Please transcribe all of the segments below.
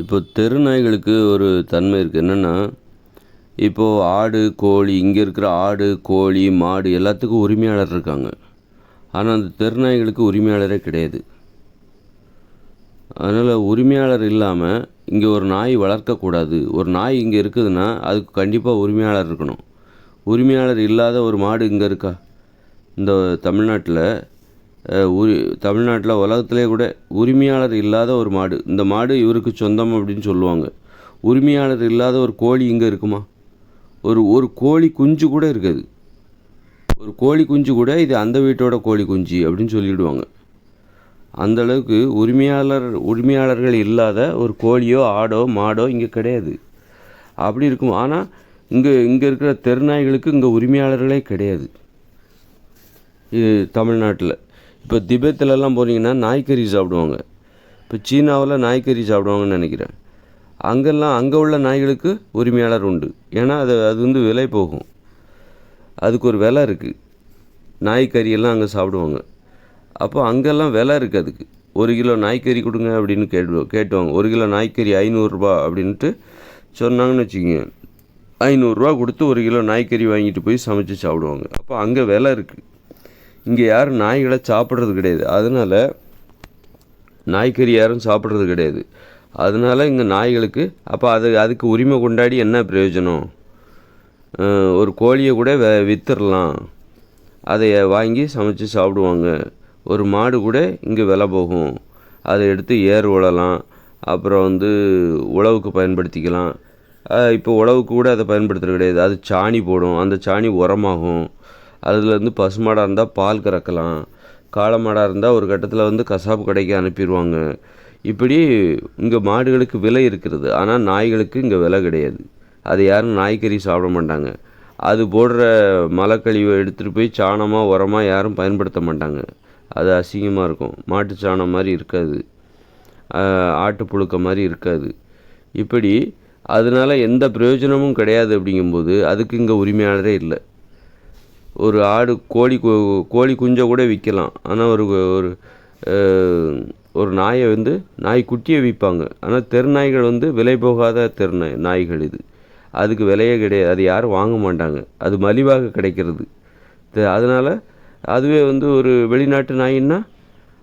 இப்போ தெரு நாய்களுக்கு ஒரு தன்மை இருக்குது என்னென்னா இப்போது ஆடு கோழி இங்கே இருக்கிற ஆடு கோழி மாடு எல்லாத்துக்கும் உரிமையாளர் இருக்காங்க. ஆனால் அந்த தெரு நாய்களுக்கு உரிமையாளரே கிடையாது. அதனால் உரிமையாளர் இல்லாமல் இங்கே ஒரு நாய் வளர்க்கக்கூடாது. ஒரு நாய் இங்கே இருக்குதுன்னா அதுக்கு கண்டிப்பாக உரிமையாளர் இருக்கணும். உரிமையாளர் இல்லாத ஒரு மாடு இங்கே இருக்கா? இந்த தமிழ்நாட்டில் உரி தமிழ்நாட்டில் உலகத்திலே கூட உரிமையாளர் இல்லாத ஒரு மாடு. இந்த மாடு இவருக்கு சொந்தம் அப்படின்னு சொல்லுவாங்க. உரிமையாளர் இல்லாத ஒரு கோழி இங்கே இருக்குமா? ஒரு ஒரு கோழி குஞ்சு கூட இருக்காது. ஒரு கோழி குஞ்சு கூட இது அந்த வீட்டோட கோழி குஞ்சு அப்படின்னு சொல்லிவிடுவாங்க அந்தளவுக்கு உரிமையாளர் உரிமையாளர்கள் இல்லாத ஒரு கோழியோ ஆடோ மாடோ இங்கே கிடையாது. அப்படி இருக்கும். ஆனால் இங்கே இங்கே இருக்கிற தெருநாய்களுக்கு இங்கே உரிமையாளர்களே கிடையாது. இது தமிழ்நாட்டில். இப்போ திபெத்திலலாம் போனீங்கன்னா நாய்க்கறி சாப்பிடுவாங்க. இப்போ சீனாவில் நாய்க்கறி சாப்பிடுவாங்கன்னு நினைக்கிறேன். அங்கெல்லாம் அங்கே உள்ள நாய்களுக்கு உரிமையாளர் உண்டு. ஏன்னா அது அது வந்து விலை போகும். அதுக்கு ஒரு விலை இருக்குது நாய்க்கறியெல்லாம் அங்கே சாப்பிடுவாங்க. அப்போ அங்கெல்லாம் விலை இருக்குது அதுக்கு. ஒரு கிலோ நாய்க்கறி கொடுங்க அப்படின்னு கேட்டு கேட்டுவாங்க. ஒரு கிலோ நாய்க்கறி ஐநூறுரூபா அப்படின்ட்டு சொன்னாங்கன்னு வச்சுக்கோங்க. ஐநூறுரூவா கொடுத்து ஒரு கிலோ நாய்க்கறி வாங்கிட்டு போய் சமைச்சு சாப்பிடுவாங்க. அப்போ அங்கே விலை இருக்குது இங்கே யாரும் நாய்களை சாப்பிட்றது கிடையாது. அதனால் நாய்க்கறி யாரும் சாப்பிட்றது கிடையாது. அதனால இங்கே நாய்களுக்கு அப்போ அது அதுக்கு உரிமை கொண்டாடி என்ன பிரயோஜனம்? ஒரு கோழியை கூட வெ விற்றுடலாம் அதை வாங்கி சமைச்சு சாப்பிடுவாங்க. ஒரு மாடு கூட இங்கே விலை போகும். அதை எடுத்து ஏர் உழலாம் அப்புறம் வந்து உழவுக்கு பயன்படுத்திக்கலாம். இப்போ உழவுக்கு கூட அதை பயன்படுத்துறது கிடையாது. அது சாணி போடும். அந்த சாணி உரமாகும். அதுலேருந்து பசுமாடாக இருந்தால் பால் கறக்கலாம். காளை மாடாக இருந்தால் ஒரு கட்டத்தில் வந்து கசாப்பு கடைக்கு அனுப்பிடுவாங்க இப்படி இங்கே மாடுகளுக்கு விலை இருக்கிறது. ஆனால் நாய்களுக்கு இங்கே விலை கிடையாது. அது யாரும் நாய்க்கறி சாப்பிட மாட்டாங்க. அது போடுற மலக்கழிவை எடுத்துகிட்டு போய் சாணமாக உரமாக யாரும் பயன்படுத்த மாட்டாங்க. அது அசிங்கமாக இருக்கும். மாட்டு சாணம் மாதிரி இருக்காது. ஆட்டு புழுக்க மாதிரி இருக்காது. இப்படி அதனால எந்த பிரயோஜனமும் கிடையாது அப்படிங்கும்போது அதுக்கு இங்கே உரிமையாளரே இல்லை. ஒரு ஆடு கோழி கு- கோழி குஞ்சை கூட விற்கலாம். ஆனால் ஒரு ஒரு ஒரு நாயை வந்து நாய் குட்டியை விற்பாங்க. ஆனால் தெருநாய்கள் வந்து விலை போகாத தெருநாய் நாய்கள் இது. அதுக்கு விலையே கிடையாது. அது யாரும் வாங்க மாட்டாங்க. அது மலிவாக கிடைக்கிறது. அதனால் அதுவே வந்து ஒரு வெளிநாட்டு நாயின்னா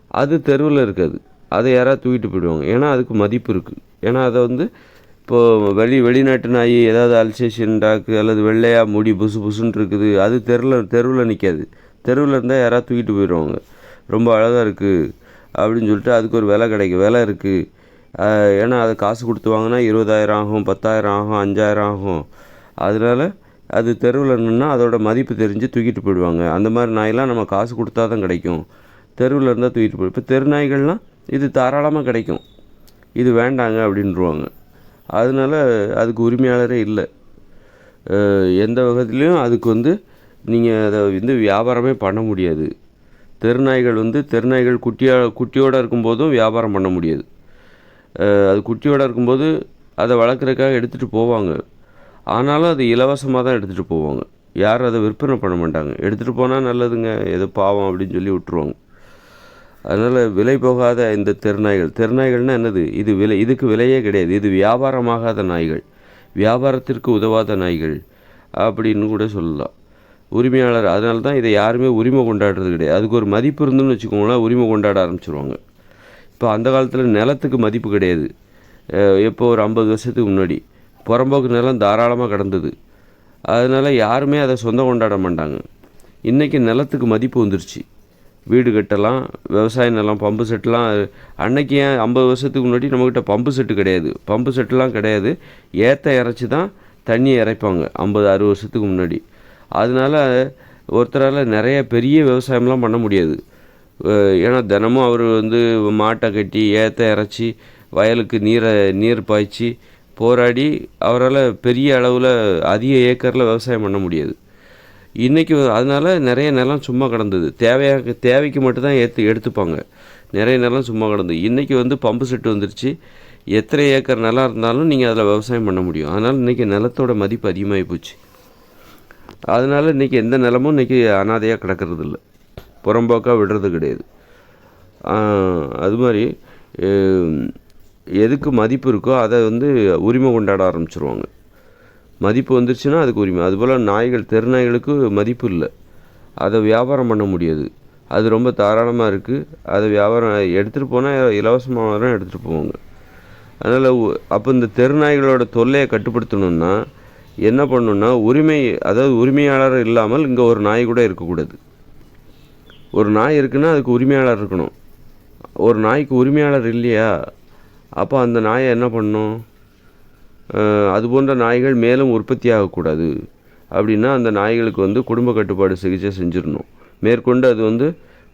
அது தெருவில் இருக்காது. அதை யாராவது தூக்கிட்டு போயிடுவாங்க. ஏன்னா அதுக்கு மதிப்பு இருக்குது ஏன்னா அதை வந்து இப்போது வெளி வெளிநாட்டு நாய் ஏதாவது அல்சேஷன் டாக்கு அல்லது வெள்ளையாக முடி புசு புசுன்னு இருக்குது அது தெருவில் தெருவில் நிற்காது தெருவில் இருந்தால் யாராவது தூக்கிட்டு போயிடுவாங்க ரொம்ப அழகாக இருக்குது அப்படின்னு சொல்லிட்டு அதுக்கு ஒரு விலை கிடைக்கும் விலை இருக்குது ஏன்னா அதை காசு கொடுத்து வாங்கினா இருபதாயிரம் ஆகும் பத்தாயிரம் ஆகும் அஞ்சாயிரம் ஆகும். அதனால அது தெருவில் நின்னா அதோட மதிப்பு தெரிஞ்சு தூக்கிட்டு போயிடுவாங்க. அந்த மாதிரி நாயெல்லாம் நம்ம காசு கொடுத்தா தான் கிடைக்கும். தெருவில் இருந்தால் தூக்கிட்டு போய் இப்போ தெரு நாய்கள்லாம் இது தாராளமாக கிடைக்கும். இது வேண்டாங்க அப்படின்ருவாங்க. அதனால அதுக்கு உரிமையாளரே இல்லை. எந்த வகையிலையும் அதுக்கு வந்து நீங்கள் அதை வந்து வியாபாரமே பண்ண முடியாது. தெருநாய்கள் வந்து தெருநாய்கள் குட்டியாக குட்டியோடு இருக்கும்போதும் வியாபாரம் பண்ண முடியாது. அது குட்டியோடு இருக்கும்போது அதை வளர்க்குறதுக்காக எடுத்துகிட்டு போவாங்க. ஆனாலும் அது இலவசமாக தான் எடுத்துகிட்டு போவாங்க. யாரும் அதை விற்பனை பண்ண மாட்டாங்க. எடுத்துகிட்டு போனால் நல்லதுங்க. எது பாவம் அப்படின்னு சொல்லி விட்டுருவாங்க. அதனால் விலை போகாத இந்த தெருநாய்கள். தெருநாய்கள்னால் என்னது? இது விலை இதுக்கு விலையே கிடையாது. இது வியாபாரமாகாத நாய்கள். வியாபாரத்திற்கு உதவாத நாய்கள் அப்படின்னு கூட சொல்லலாம். உரிமையாளர் அதனால தான் இதை யாருமே உரிமை கொண்டாடுறது கிடையாது. அதுக்கு ஒரு மதிப்பு இருந்துன்னு வச்சுக்கோங்களேன் உரிமை கொண்டாட ஆரம்பிச்சிருவாங்க. இப்போ அந்த காலத்தில் நிலத்துக்கு மதிப்பு கிடையாது. எப்போ ஒரு ஐம்பது வருஷத்துக்கு முன்னாடி. புறம்போக்கு நிலம் தாராளமாக கிடந்தது. அதனால் யாருமே அதை சொந்தம் கொண்டாட மாட்டாங்க. இன்றைக்கி நிலத்துக்கு மதிப்பு வந்துருச்சு. வீடு கட்டலாம் விவசாய நிலம் பம்பு செட்டுலாம். அன்னைக்கு ஏன் ஐம்பது வருஷத்துக்கு முன்னாடி நம்மக்கிட்ட பம்பு செட்டு கிடையாது. பம்பு செட்டுலாம் கிடையாது. ஏற்ற இறைச்சி தான் தண்ணியை இறைப்பாங்க ஐம்பது அறுபது வருஷத்துக்கு முன்னாடி. அதனால ஒருத்தரால் நிறைய பெரிய விவசாயம்லாம் பண்ண முடியாது. ஏன்னா தினமும் அவர் வந்து மாட்டை கட்டி ஏற்ற இறைச்சி வயலுக்கு நீரை நீர் பாய்ச்சி போராடி அவரால் பெரிய அளவில் அதிக ஏக்கரில் விவசாயம் பண்ண முடியாது. இன்றைக்கி அதனால நிறைய நிலம் சும்மா கிடந்தது. தேவையாக தேவைக்கு மட்டும்தான் ஏற்று எடுத்துப்பாங்க. நிறைய நிலம் சும்மா கிடந்தது. இன்றைக்கி வந்து பம்பு செட்டு வந்துருச்சு. எத்தனை ஏக்கர் நிலம் இருந்தாலும் நீங்கள் அதில் விவசாயம் பண்ண முடியும். அதனால் இன்றைக்கி நிலத்தோட மதிப்பு அதிகமாகி போச்சு. அதனால இன்றைக்கி எந்த நிலமும் இன்றைக்கி அனாதையாக கிடக்கிறது இல்லை புறம்போக்காக விடுறது கிடையாது. அது மாதிரி எதுக்கு மதிப்பு இருக்கோ அதை வந்து உரிமை கொண்டாட ஆரம்பிச்சிருவாங்க. மதிப்பு வந்துருச்சுன்னா அதுக்கு உரிமை. அதுபோல் நாய்கள் தெரு நாய்களுக்கு மதிப்பு இல்லை. அதை வியாபாரம் பண்ண முடியாது. அது ரொம்ப தாராளமாக இருக்குது அதை வியாபாரம் எடுத்துகிட்டு போனால் இலவசமாக வரும் எடுத்துகிட்டு போவாங்க. அதனால் அப்போ இந்த தெரு நாய்களோட தொல்லையை கட்டுப்படுத்தணுன்னா என்ன பண்ணணுன்னா உரிமை அதாவது உரிமையாளர் இல்லாமல் இங்கே ஒரு நாய் கூட இருக்கக்கூடாது. ஒரு நாய் இருக்குன்னா அதுக்கு உரிமையாளர் இருக்கணும். ஒரு நாய்க்கு உரிமையாளர் இல்லையா? அப்போ அந்த நாயை என்ன பண்ணணும்? அதுபோன்ற அது போன்ற நாய்கள் மேலும் உற்பத்தி ஆகக்கூடாது அப்படின்னா அந்த நாய்களுக்கு வந்து குடும்ப கட்டுப்பாடு சிகிச்சை செஞ்சிடணும் மேற்கொண்டு அது வந்து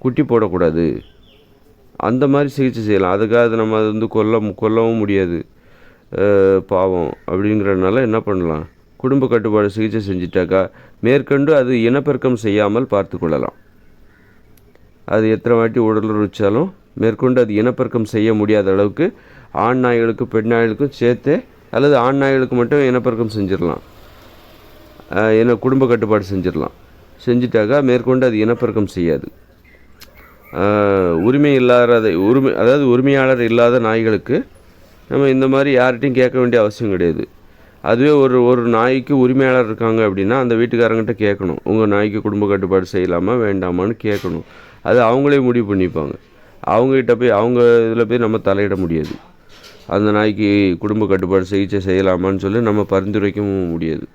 குட்டி போடக்கூடாது. அந்த மாதிரி சிகிச்சை செய்யலாம். அதுக்காக அது நம்ம அது வந்து கொல்ல கொல்லவும் முடியாது. பாவம். அப்படிங்கிறதுனால என்ன பண்ணலாம்? குடும்ப கட்டுப்பாடு சிகிச்சை செஞ்சிட்டாக்கா மேற்கொண்டு அது இனப்பெருக்கம் செய்யாமல் பார்த்து கொள்ளலாம். அது எத்தனை வாட்டி உடலுறவிச்சாலும் மேற்கொண்டு அது இனப்பெருக்கம் செய்ய முடியாத அளவுக்கு ஆண் நாய்களுக்கும் பெண் நாய்களுக்கும் சேர்த்தே அல்லது ஆண் நாய்களுக்கு மட்டும் இனப்பெருக்கம் செஞ்சிடலாம். அஹ் இன குடும்ப கட்டுப்பாடு செஞ்சிடலாம். செஞ்சிட்டாக்கா மேற்கொண்டு அது இனப்பெருக்கம் செய்யாது. உரிமை இல்லாத உரிமை அதாவது உரிமையாளர் இல்லாத நாய்களுக்கு நம்ம இந்த மாதிரி யார்கிட்டையும் கேட்க வேண்டிய அவசியம் கிடையாது. அதுவே ஒரு ஒரு நாய்க்கு உரிமையாளர் இருக்காங்க அப்படின்னா அந்த வீட்டுக்காரங்கிட்ட கேட்கணும். உங்கள் நாய்க்கு குடும்ப கட்டுப்பாடு செய்யலாமா வேண்டாமான்னு கேட்கணும். அது அவங்களே முடிவு பண்ணிப்பாங்க. அவங்ககிட்ட போய் அவங்க இதில் போய் நம்ம தலையிட முடியாது. அந்த நாய்க்கு குடும்ப கட்டுப்பாடு சிகிச்சை செய்யலாமான்னு சொல்லி நம்ம பரிந்துரைக்கவும் முடியாது.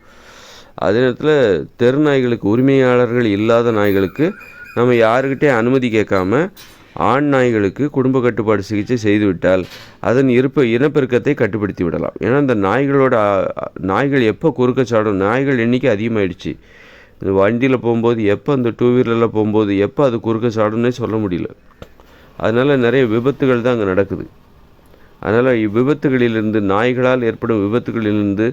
அதே நேரத்தில் தெரு நாய்களுக்கு உரிமையாளர்கள் இல்லாத நாய்களுக்கு நம்ம யாருக்கிட்டே அனுமதி கேட்காம ஆண் நாய்களுக்கு குடும்ப கட்டுப்பாடு சிகிச்சை செய்துவிட்டால் அதன் இருப்ப இனப்பெருக்கத்தை கட்டுப்படுத்தி விடலாம். ஏன்னா இந்த நாய்களோட நாய்கள் எப்போ குறுக்க சாடும்? நாய்கள் எண்ணிக்கை அதிகமாயிடுச்சு. இந்த வண்டியில் போகும்போது எப்போ அந்த டூ வீலரில் போகும்போது எப்போ அது குறுக்க சாடும்னே சொல்ல முடியல. அதனால் நிறைய விபத்துகள் தான் அங்கே நடக்குது. அதனால் இவ்விபத்துகளிலிருந்து நாய்களால் ஏற்படும் விபத்துகளிலிருந்து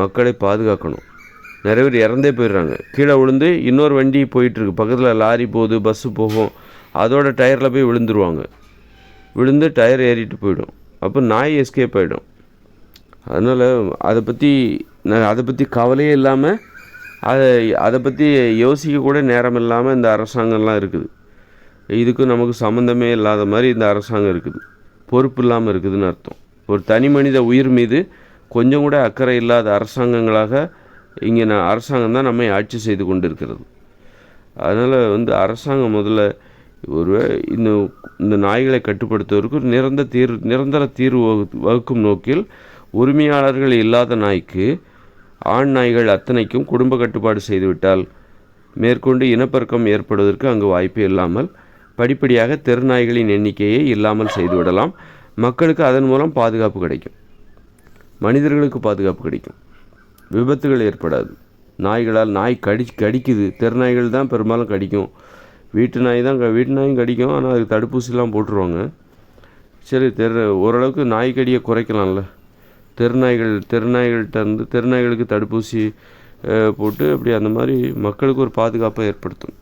மக்களை பாதுகாக்கணும். நிறைய பேர் இறந்தே போயிடுறாங்க. கீழே விழுந்து இன்னொரு வண்டி போயிட்டுருக்கு. பக்கத்தில் லாரி போகுது பஸ்ஸு போகும். அதோட டயரில் போய் விழுந்துருவாங்க. விழுந்து டயர் ஏறிட்டு போயிடும். அப்போ நாய் எஸ்கேப் ஆகிடும் அதனால் அதை பற்றி நான் அதை பற்றி கவலையே இல்லாமல் அதை அதை பற்றி யோசிக்க கூட நேரம் இல்லாமல் இந்த அரசாங்கம்லாம் இருக்குது. இதுக்கு நமக்கு சம்மந்தமே இல்லாத மாதிரி இந்த அரசாங்கம் இருக்குது. பொறுப்பு இல்லாமல் இருக்குதுன்னு அர்த்தம். ஒரு தனி மனித உயிர் மீது கொஞ்சம் கூட அக்கறை இல்லாத அரசாங்கங்களாக இங்கே நான் அரசாங்கம் தான் நம்மை ஆட்சி செய்து கொண்டு இருக்கிறது அதனால் வந்து அரசாங்கம் முதல்ல ஒரு இந்த இந்த நாய்களை கட்டுப்படுத்துவதற்கு ஒரு நிரந்தர தீர்வு நிரந்தர தீர்வு வகு- வகுக்கும் நோக்கில் உரிமையாளர்கள் இல்லாத நாய்க்கு ஆண் நாய்கள் அத்தனைக்கும் குடும்ப கட்டுப்பாடு செய்துவிட்டால் மேற்கொண்டு இனப்பெருக்கம் ஏற்படுவதற்கு அங்கு வாய்ப்பு இல்லாமல் படிப்படியாக தெரு நாய்களின் எண்ணிக்கையை இல்லாமல் செய்துவிடலாம். மக்களுக்கு அதன் மூலம் பாதுகாப்பு கிடைக்கும். மனிதர்களுக்கு பாதுகாப்பு கிடைக்கும். விபத்துகள் ஏற்படாது. நாய்களால் நாய் கடி கடிக்குது. தெருநாய்கள் தான் பெரும்பாலும் கடிக்கும். வீட்டு நாய் தான் க- வீட்டு நாயும் கடிக்கும். ஆனால் அதுக்கு தடுப்பூசிலாம் போட்டுருவாங்க. சரி தெரு ஓரளவுக்கு நாய் கடியை குறைக்கலாம்ல. தெருநாய்கள் தெருநாய்கள்கிட்ட இருந்து தெருநாய்களுக்கு தடுப்பூசி போட்டு அப்படி அந்த மாதிரி மக்களுக்கு ஒரு பாதுகாப்பை ஏற்படுத்தும்.